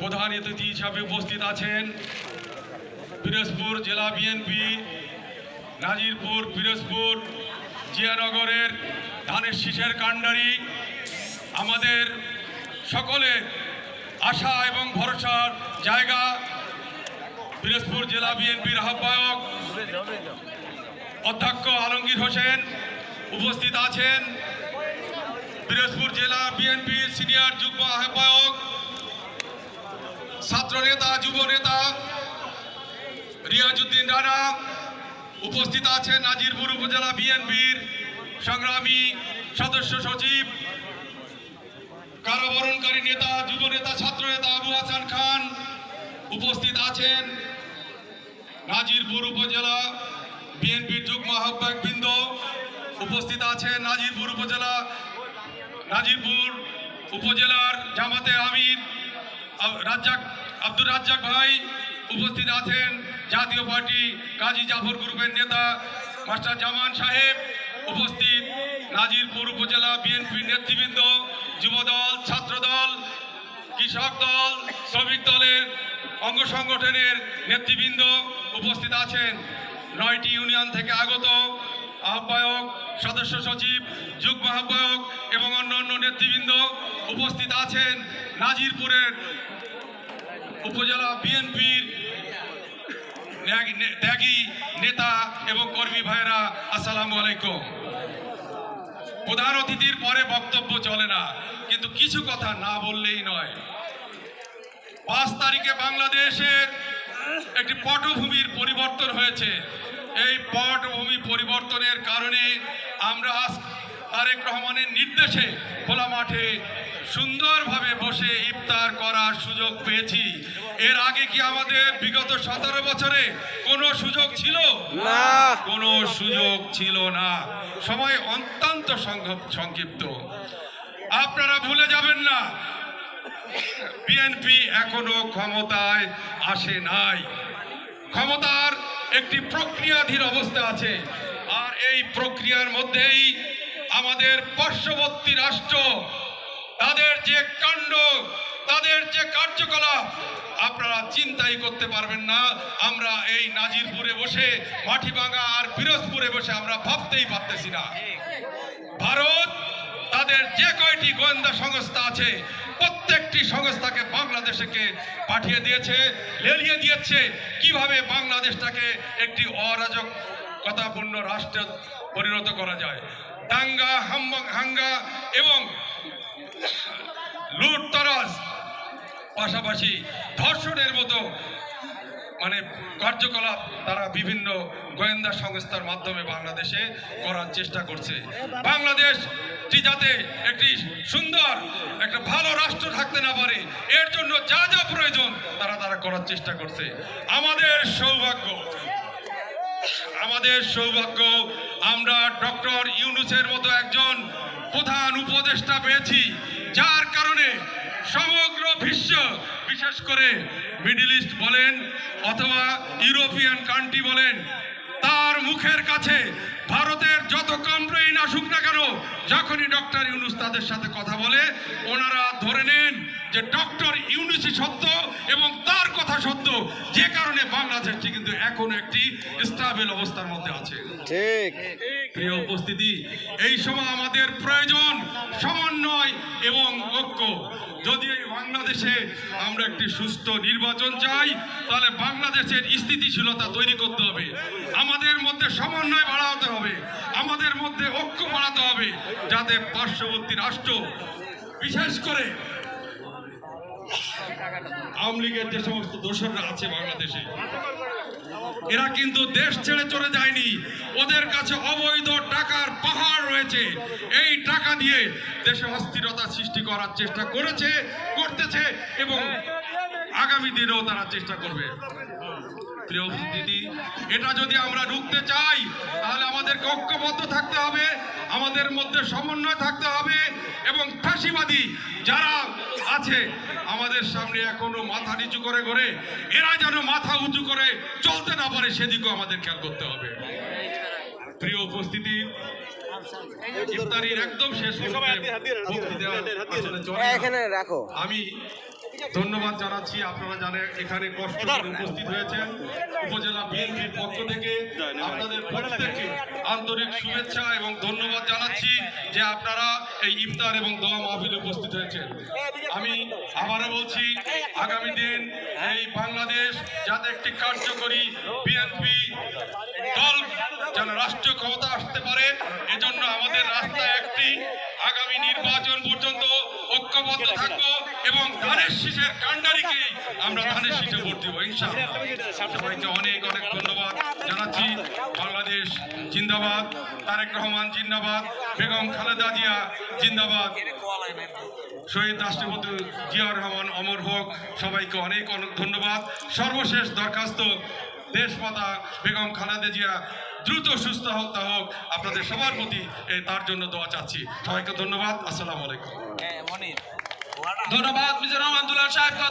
প্রধান অতিথি হিসাবে উপস্থিত আছেন পিরোজপুর জেলা বিএনপি, নাজিরপুর, পিরোজপুর জিয়ানগরের ধানের শীষের কাণ্ডারি। আমাদের সকলের আশা এবং ভরসার জায়গা পিরোজপুর জেলা বিএনপির আহ্বায়ক অধ্যক্ষ আলমগীর হোসেন উপস্থিত আছেন। পিরোজপুর জেলা বিএনপির সিনিয়র যুগ্ম আহ্বায়ক ছাত্র নেতা, যুব নেতা রিয়াজউদ্দিন রানা উপস্থিত আছেন নাজিরপুর উপজেলা বিএনপির সংগ্রামী সদস্য সচিব, কারাবরণকারী নেতা, যুব নেতা, ছাত্র নেতা আবু হাসান খান উপস্থিত আছেন। নাজিরপুর উপজেলা বিএনপির যুগ্ম আহ্বায়ক বৃন্দ উপস্থিত আছেন। নাজিরপুর উপজেলা, নাজিরপুর উপজেলার জামাতে আমির রাজ্জাক, আব্দুর রাজ্জাক ভাই উপস্থিত আছেন। জাতীয় পার্টি কাজী জাফর গ্রুপের নেতা মাস্টার জামান সাহেব উপস্থিত। নাজিরপুর উপজেলা বিএনপি নেতৃবৃন্দ, যুবদল, ছাত্রদল, কৃষক দল, শ্রমিক দলের অঙ্গ সংগঠনের নেতৃবৃন্দ উপস্থিত আছেন। নয়টি ইউনিয়ন থেকে আগত আহ্বায়ক, সদস্য সচিব, যুগ্ম আহ্বায়ক এবং অন্যান্য নেতৃবৃন্দ উপস্থিত আছেন নাজিরপুরের উপজেলা বিএনপির ত্যাগী নেতা এবং কর্মী ভাইরা আসসালামু আলাইকুম। প্রধান অতিথির পরে বক্তব্য চলে না, কিন্তু কিছু কথা না বললেই নয়। পাঁচ তারিখে বাংলাদেশের একটি পটভূমির পরিবর্তন হয়েছে। এই পটভূমি পরিবর্তনের কারণে আমরা আজ তারেক রহমানের নির্দেশে খোলা মাঠে সুন্দরভাবে বসে ইফতার করার সুযোগ পেয়েছি। এর আগে কি আমাদের বিগত সতেরো বছরে কোনো সুযোগ ছিল? না। কোনো সুযোগ ছিল না। সময় অত্যন্ত সংক্ষিপ্ত। আপনারা ভুলে যাবেন না বিএনপি এখনও ক্ষমতায় আসে নাই। ক্ষমতার একটি প্রক্রিয়াধীন অবস্থা আছে। আর এই প্রক্রিয়ার মধ্যেই আমাদের পার্শ্ববর্তী রাষ্ট্র, তাদের যে কাণ্ড, তাদের যে কার্যকলাপ, আপনারা চিন্তাই করতে পারবেন না। আমরা এই নাজিরপুরে বসে মাটিভাঙা আর পিরোজপুরে বসে আমরা ভাবতেই পারতেছি না। ভারত, তাদের যে কয়টি গোয়েন্দা সংস্থা আছে প্রত্যেকটি সংস্থাকে বাংলাদেশকে পাঠিয়ে দিয়েছে, লেলিয়ে দিয়েছে। কীভাবে বাংলাদেশটাকে একটি অরাজক কথাপূর্ণ রাষ্ট্রে পরিণত করা যায়? দাঙ্গা হাঙ্গা এবং লুটতরাজ পাশাপাশি ধর্ষণের মতো মানে কার্যকলাপ তারা বিভিন্ন গোয়েন্দা সংস্থার মাধ্যমে বাংলাদেশে করার চেষ্টা করছে। বাংলাদেশটি যাতে একটি সুন্দর, একটা ভালো রাষ্ট্র থাকতে না পারে, এর জন্য যা যা প্রয়োজন তারা তারা করার চেষ্টা করছে। আমাদের সৌভাগ্য আমাদের সৌভাগ্য, আমরা ডক্টর ইউনুসের মতো একজন প্রধান উপদেষ্টা পেয়েছি, যার কারণে সমগ্র বিশ্ব, বিশেষ করে মিডল ইস্ট বলেন অথবা ইউরোপিয়ান কান্ট্রি বলেন, তার মুখের কাছে ভারতের যত কমপ্লেইন আসুক না কেন, যখনই ডক্টর ইউনুস তাদের সাথে কথা বলে, ওনারা ধরে নেন যে ডক্টর ইউনুসই সত্য এবং তার কথা সত্য। যে কারণে বাংলাদেশটি কিন্তু এখন একটি স্টাবেল অবস্থার মধ্যে আছে। ঠিক। প্রিয় উপস্থিতি এই সময় আমাদের প্রয়োজন সমন্বয় এবং ঐক্য। যদি এই বাংলাদেশে আমরা একটি সুস্থ নির্বাচন চাই তাহলে বাংলাদেশের স্থিতিশীলতা তৈরি করতে হবে। আমাদের মধ্যে সমন্বয় বাড়াতে হবে। আমাদের মধ্যে ঐক্য বাড়াতে হবে। যাতে পার্শ্ববর্তী রাষ্ট্র বিশেষ করে আওয়ামী লীগের যে সমস্ত দোসররা আছে বাংলাদেশে, এরা কিন্তু দেশ ছেড়ে চলে যায়নি। ওদের কাছে অবৈধ টাকার পাহাড় রয়েছে। এই টাকা দিয়ে দেশে অস্থিরতা সৃষ্টি করার চেষ্টা করেছে, করতেছে এবং আগামী দিনেও তারা চেষ্টা করবে। প্রিয় উপস্থিতি, এটা যদি আমরা রুখতে চাই, তাহলে আমাদের ঐক্যবদ্ধ থাকতে হবে, আমাদের মধ্যে সমন্বয় থাকতে হবে এবং ফাঁসিবাদী যারা আছে আমাদের সামনে এখনও মাথা নিচু করে করে এরা যেন মাথা উঁচু করে চলতে না পারে সেদিকেও আমাদের খেয়াল করতে হবে প্রিয় উপস্থিতি একদম শেষ আমি ধন্যবাদ জানাচ্ছি। আপনারা জানেন এখানে কষ্ট করে উপস্থিত হয়েছেন। উপজেলা বিএনপির পক্ষ থেকে আপনাদের প্রত্যেককে আন্তরিক শুভেচ্ছা এবং ধন্যবাদ জানাচ্ছি যে আপনারা এই ইফতার এবং দোয়া মাহফিলে উপস্থিত হয়েছেন। আমি আবারও বলছি আগামী দিন এই বাংলাদেশ যাতে একটি কার্যকরী বিএনপি দল যেন রাষ্ট্রীয় ক্ষমতা আসতে পারে এজন্য আমাদের রাস্তা একটি আগামী নির্বাচন পর্যন্ত ঐক্যবদ্ধ থাকব এবং ধানের শীষের কাণ্ডারিকেই আমরা ধানের শীষে ভোট দিব ইনশাআল্লাহ। সবাইকে অনেক অনেক ধন্যবাদ জানাচ্ছি। বাংলাদেশ জিন্দাবাদ তারেক রহমান জিন্দাবাদ বেগম খালেদা জিয়া জিন্দাবাদ। শহীদ রাষ্ট্রপতি জিয়াউর রহমান অমর হোক সবাইকে অনেক অনেক ধন্যবাদ। সর্বশেষ দরখাস্ত দেশমাতা বেগম খালেদা জিয়া দ্রুত সুস্থ হোক তা হোক আপনাদের সবার প্রতি তার জন্য দোয়া চাচ্ছি। সবাইকে ধন্যবাদ আসসালামু আলাইকুম। ধন্যবাদ মিজোরাম আন্দোলন সাহেবকে